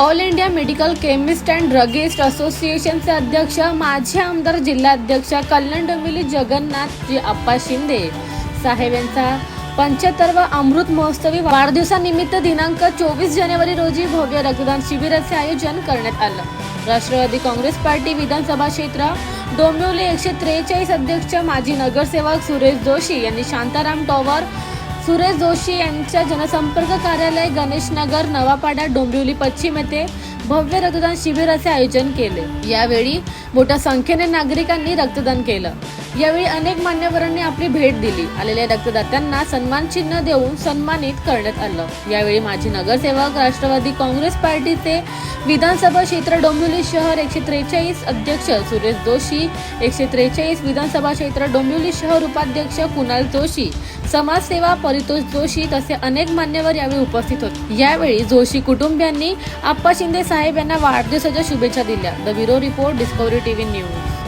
All India medical chemist and druggist असोसिएशनचे अध्यक्ष माजी आमदार जिल्हाध्यक्ष कल्याण डोंबिवली जगन्नाथ जी आप्पा शिंदे साहेब यांचा पंच्याहत्तरवा अमृत महोत्सवी वाढदिवसानिमित्त दिनांक चोवीस जानेवारी रोजी भव्य रक्तदान शिबिराचे आयोजन करण्यात आलं. राष्ट्रवादी काँग्रेस पार्टी विधानसभा क्षेत्र डोंबिवली एकशे त्रेचाळीस अध्यक्ष माजी नगरसेवक सुरेश जोशी यांनी शांताराम टॉवर सुरेश जोशी यांच्या जनसंपर्क कार्यालय गणेशनगर नवापाडा डोंबिवली पश्चिम येथे भव्य रक्तदान शिबिराचे आयोजन केले. यावेळी मोठ्या संख्येने नागरिकांनी रक्तदान केलं. यावेळी अनेक मान्यवरांनी आपली भेट दिली. आलेल्या रक्तदात्यांना सन्मान चिन्ह देऊन सन्मानित करण्यात आलं. यावेळी माजी नगरसेवक राष्ट्रवादी काँग्रेस पार्टीचे विधानसभा क्षेत्र डोंबिवली शहर एकशे त्रेचाळीस अध्यक्ष सुरेश जोशी एकशे त्रेचाळीस विधानसभा क्षेत्र डोंबिवली शहर उपाध्यक्ष कुणाल जोशी समाजसेवा परितोष जोशी तसे अनेक मान्यवर यावेळी उपस्थित होते. यावेळी जोशी कुटुंबियांनी आप्पा शिंदे साहेब यांना वाढदिवसाच्या शुभेच्छा दिल्या. The bureau report discovery TV news.